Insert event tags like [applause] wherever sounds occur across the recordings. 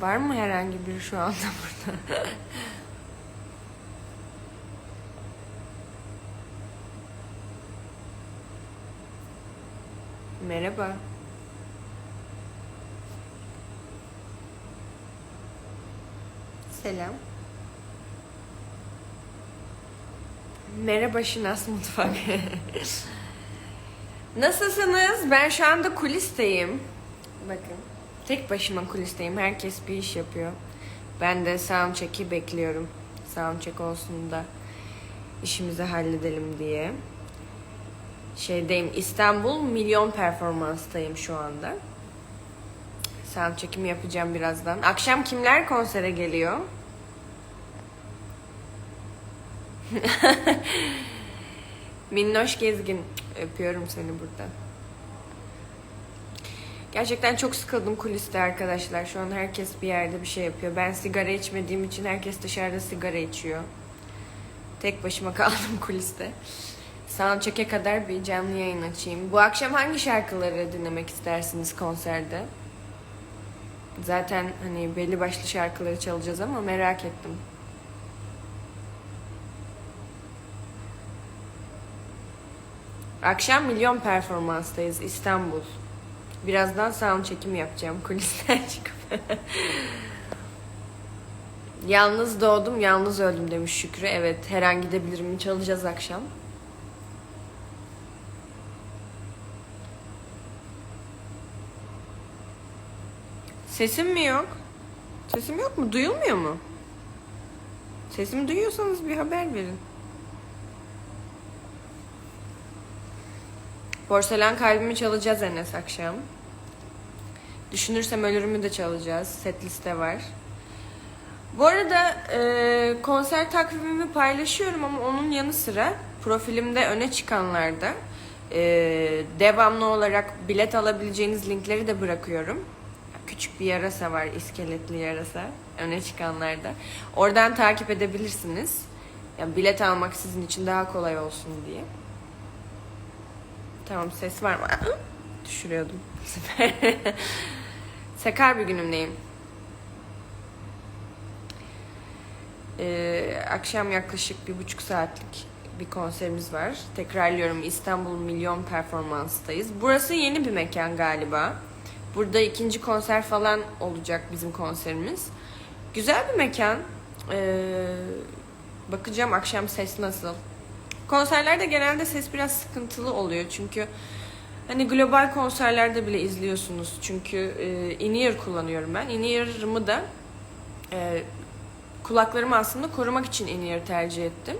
Var mı herhangi biri şu anda [laughs] burada? Merhaba. Selam. Merhaba Şinas Mutfak. [laughs] Nasılsınız? Ben şu anda kulisteyim. Bakın. Tek başıma kulisteyim. Herkes bir iş yapıyor. Ben de soundcheck'i bekliyorum. Soundcheck olsun da işimizi halledelim diye. Şeydeyim İstanbul milyon performanstayım şu anda. Soundcheck'imi yapacağım birazdan. Akşam kimler konsere geliyor? [laughs] Minnoş Gezgin. Öpüyorum seni burada. Gerçekten çok sıkıldım kuliste arkadaşlar. Şu an herkes bir yerde bir şey yapıyor. Ben sigara içmediğim için herkes dışarıda sigara içiyor. Tek başıma [laughs] kaldım kuliste. Soundcheck'e kadar bir canlı yayın açayım. Bu akşam hangi şarkıları dinlemek istersiniz konserde? Zaten hani belli başlı şarkıları çalacağız ama merak ettim. Akşam milyon performanstayız İstanbul. Birazdan sound çekim yapacağım kulisten [laughs] çıkıp. yalnız doğdum, yalnız öldüm demiş Şükrü. Evet, her an gidebilirim. Çalacağız akşam. Sesim mi yok? Sesim yok mu? Duyulmuyor mu? Sesimi duyuyorsanız bir haber verin. Porselen kalbimi çalacağız Enes akşam. Düşünürsem ölürümü de çalacağız. Set liste var. Bu arada e, konser takvimimi paylaşıyorum ama onun yanı sıra profilimde öne çıkanlarda e, devamlı olarak bilet alabileceğiniz linkleri de bırakıyorum. Küçük bir yarasa var, iskeletli yarasa öne çıkanlarda. Oradan takip edebilirsiniz. Yani bilet almak sizin için daha kolay olsun diye. Tamam ses var mı? Düşürüyordum. [laughs] Süper. Sakar bir günümdeyim. Ee, akşam yaklaşık bir buçuk saatlik bir konserimiz var. Tekrarlıyorum İstanbul Milyon Performans'tayız. Burası yeni bir mekan galiba. Burada ikinci konser falan olacak bizim konserimiz. Güzel bir mekan. Ee, bakacağım akşam ses nasıl. Konserlerde genelde ses biraz sıkıntılı oluyor çünkü hani global konserlerde bile izliyorsunuz çünkü e, in-ear kullanıyorum ben. In-ear'ımı da e, kulaklarımı aslında korumak için in-ear tercih ettim.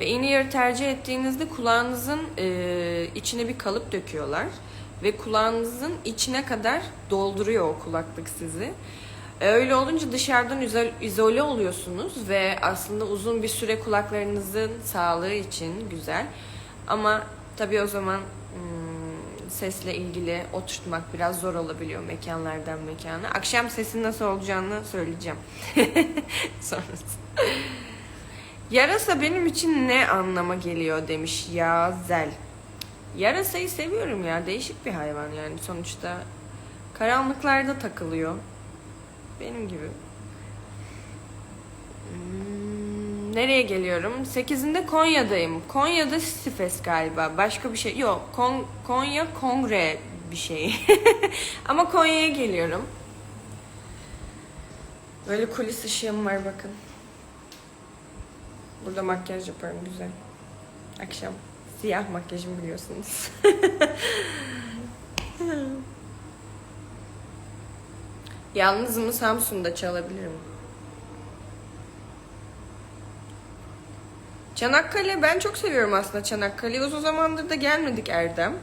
Ve in-ear tercih ettiğinizde kulağınızın e, içine bir kalıp döküyorlar ve kulağınızın içine kadar dolduruyor o kulaklık sizi. E, Öyle olunca dışarıdan izo- izole oluyorsunuz ve aslında uzun bir süre kulaklarınızın sağlığı için güzel. Ama tabii o zaman sesle ilgili oturtmak biraz zor olabiliyor mekanlardan mekana. Akşam sesin nasıl olacağını söyleyeceğim. [laughs] Sonrası. Yarasa benim için ne anlama geliyor demiş Yazel. Yarasayı seviyorum ya. Değişik bir hayvan yani sonuçta. Karanlıklarda takılıyor. Benim gibi. Hmm, nereye geliyorum? 8'inde Konya'dayım. Konya'da Sifes galiba. Başka bir şey. Yok. Kon- Konya Kongre bir şey. [laughs] Ama Konya'ya geliyorum. Böyle kulis ışığım var bakın. Burada makyaj yaparım güzel. Akşam. Siyah makyajım biliyorsunuz. [laughs] Yalnızımı Samsun'da çalabilirim. Çanakkale ben çok seviyorum aslında Çanakkale'yi. Uzun zamandır da gelmedik Erdem.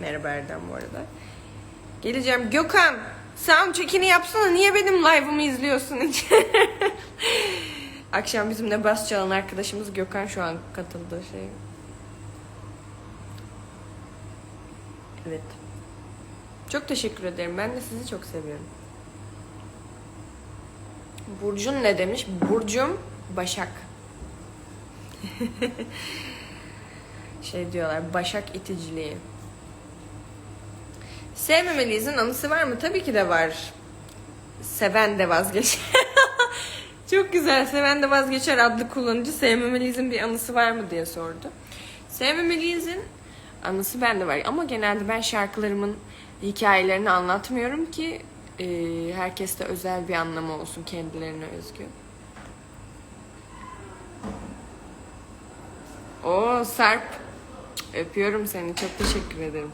Merhaba Erdem bu arada. Geleceğim. Gökhan sound check'ini yapsana. Niye benim live'ımı izliyorsun hiç? [laughs] Akşam bizimle bas çalan arkadaşımız Gökhan şu an katıldı şey. Evet. Çok teşekkür ederim. Ben de sizi çok seviyorum. Burcun ne demiş? Burcum Başak. [laughs] şey diyorlar, Başak iticiliği. Sevmemeliyizin anısı var mı? Tabii ki de var. seven de vazgeçer. [laughs] Çok güzel. Seven de vazgeçer adlı kullanıcı sevmemeliyizin bir anısı var mı diye sordu. Sevmemeliyizin anısı bende var ama genelde ben şarkılarımın hikayelerini anlatmıyorum ki e, herkeste özel bir anlamı olsun kendilerine özgü. Oo Sarp. Öpüyorum seni. Çok teşekkür ederim.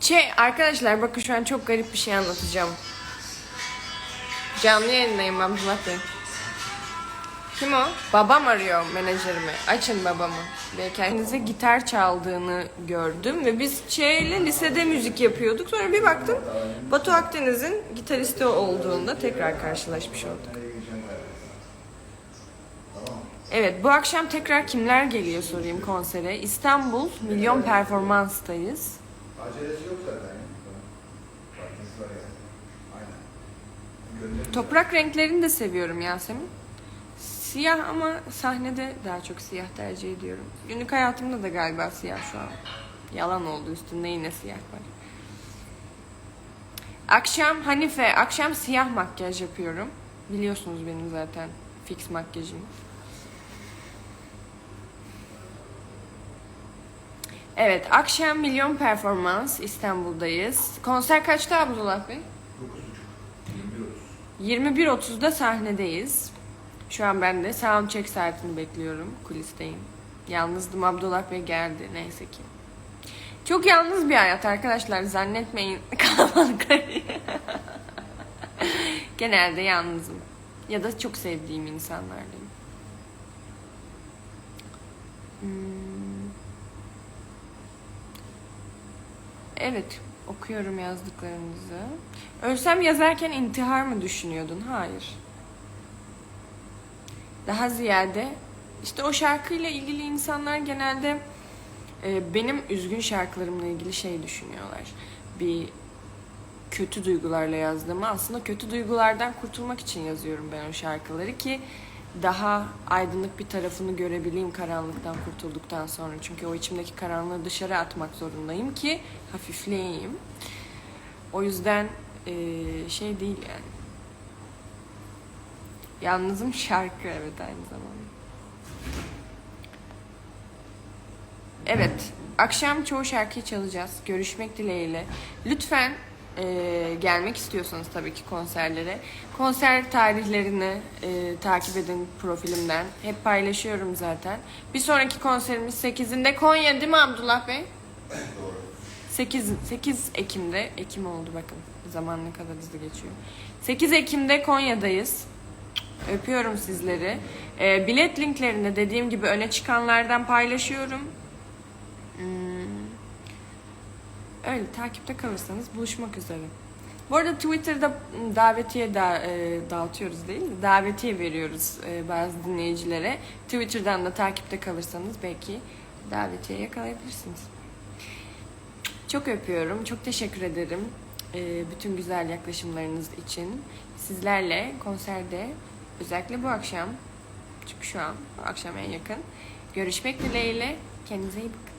Şey arkadaşlar bakın şu an çok garip bir şey anlatacağım. Canlı yayındayım Abdullah Bey. Kim o? Babam arıyor menajerimi. Açın babamı. Kendinize gitar çaldığını gördüm ve biz şeyle lisede müzik yapıyorduk. Sonra bir baktım Batu Akdeniz'in gitaristi olduğunda tekrar karşılaşmış olduk. Evet bu akşam tekrar kimler geliyor sorayım konsere. İstanbul Milyon Performans'tayız. Acelesi yok zaten. Vaktiniz. Toprak renklerini de seviyorum Yasemin. Siyah ama sahnede daha çok siyah tercih ediyorum. Günlük hayatımda da galiba siyah şu an. Yalan oldu üstünde yine siyah var. Akşam Hanife, akşam siyah makyaj yapıyorum. Biliyorsunuz benim zaten fix makyajım. Evet, akşam milyon performans İstanbul'dayız. Konser kaçta Abdullah Bey? 9.30. 21.30. 21.30'da sahnedeyiz. Şu an ben de soundcheck saatini bekliyorum. Kulisteyim. Yalnızdım. Abdullah Bey geldi. Neyse ki. Çok yalnız bir hayat arkadaşlar. Zannetmeyin [laughs] kalabalık. Genelde yalnızım. Ya da çok sevdiğim insanlardayım. Hmm. Evet, okuyorum yazdıklarınızı. Ölsem yazarken intihar mı düşünüyordun? Hayır. Daha ziyade işte o şarkıyla ilgili insanlar genelde e, benim üzgün şarkılarımla ilgili şey düşünüyorlar. Bir kötü duygularla yazdığımı aslında kötü duygulardan kurtulmak için yazıyorum ben o şarkıları ki daha aydınlık bir tarafını görebileyim karanlıktan kurtulduktan sonra. Çünkü o içimdeki karanlığı dışarı atmak zorundayım ki hafifleyeyim. O yüzden e, şey değil yani. Yalnızım şarkı evet aynı zamanda. Evet, akşam çoğu şarkıyı çalacağız. Görüşmek dileğiyle. Lütfen e, gelmek istiyorsanız tabii ki konserlere. Konser tarihlerini e, takip edin profilimden. Hep paylaşıyorum zaten. Bir sonraki konserimiz 8'inde Konya değil mi Abdullah Bey? Doğru. 8, 8 Ekim'de, Ekim oldu bakın. Zaman ne kadar hızlı geçiyor. 8 Ekim'de Konya'dayız. Öpüyorum sizleri. Ee, bilet linklerini dediğim gibi öne çıkanlardan paylaşıyorum. Hmm. Öyle takipte kalırsanız buluşmak üzere. Bu arada Twitter'da davetiye da, e, dağıtıyoruz değil mi? Davetiye veriyoruz e, bazı dinleyicilere. Twitter'dan da takipte kalırsanız belki davetiye yakalayabilirsiniz. Çok öpüyorum. Çok teşekkür ederim. Ee, bütün güzel yaklaşımlarınız için. Sizlerle konserde özellikle bu akşam çünkü şu an bu akşam en yakın görüşmek dileğiyle. Kendinize iyi bakın.